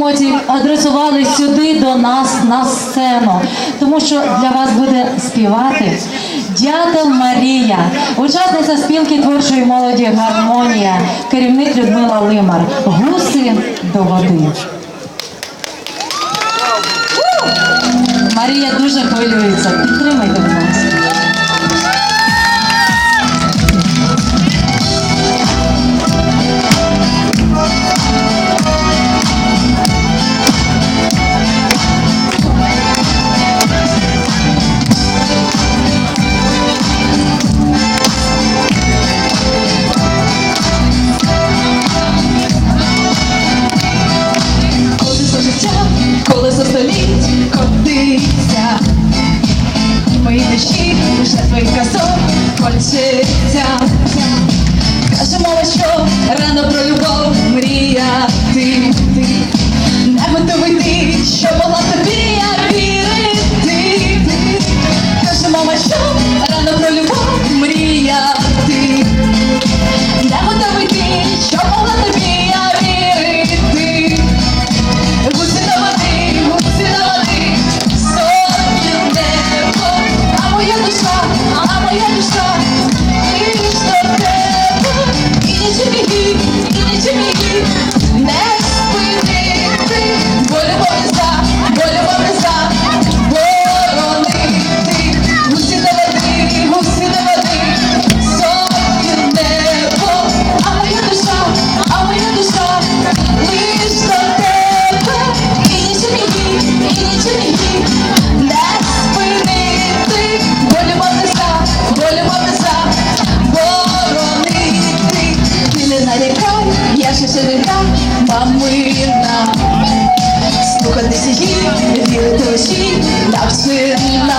емоції адресували сюди до нас на сцену, тому що для вас буде співати дятел Марія, учасниця спілки творчої молоді гармонія, керівник Людмила Лимар, гуси до води. Марія дуже хвилюється. Підтримайте мене. кончиться. Кажемо, що рано про любов мрій. бачився віка, мамина, слухатися її, вірити очі, так сина.